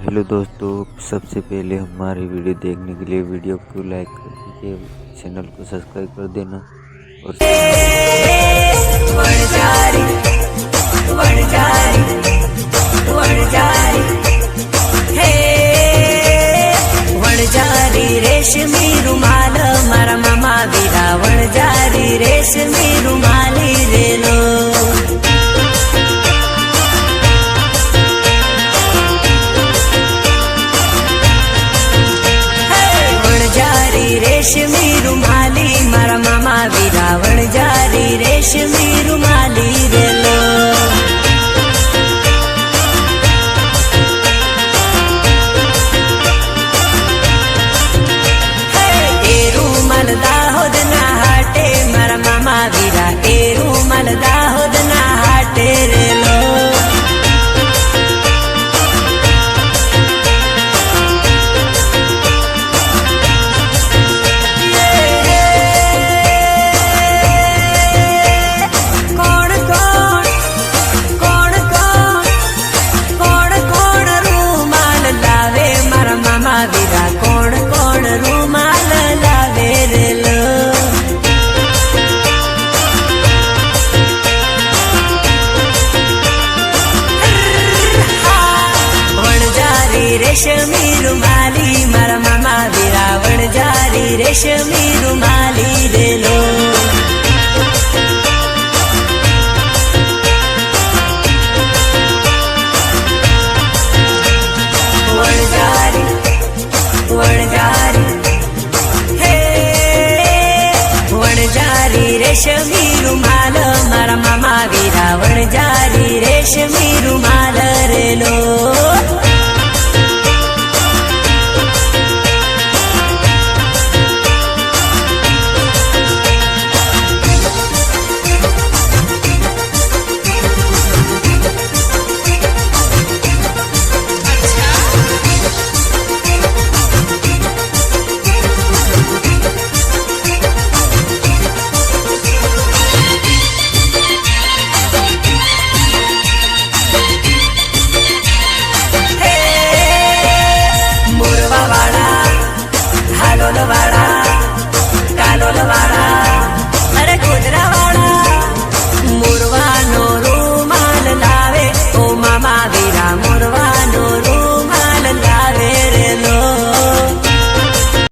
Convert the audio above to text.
Hello दोस्तों, सबसे पहले हमारी वीडियो देखने के लिए वीडियो को लाइक कर दीजिए, चैनल को सब्सक्राइब कर देना और रेशमी रुमाल रेशमी रेशमी વણજારી રેશમી રૂમાલી, મારા મામા વીરા જારી. રેશમી રૂમાલી રેલો વણજારી વણજારી હે વણજારી રેશમી રૂમાલ. મારા મામા વીરા જારી. રેશમી રૂમાલ રેલો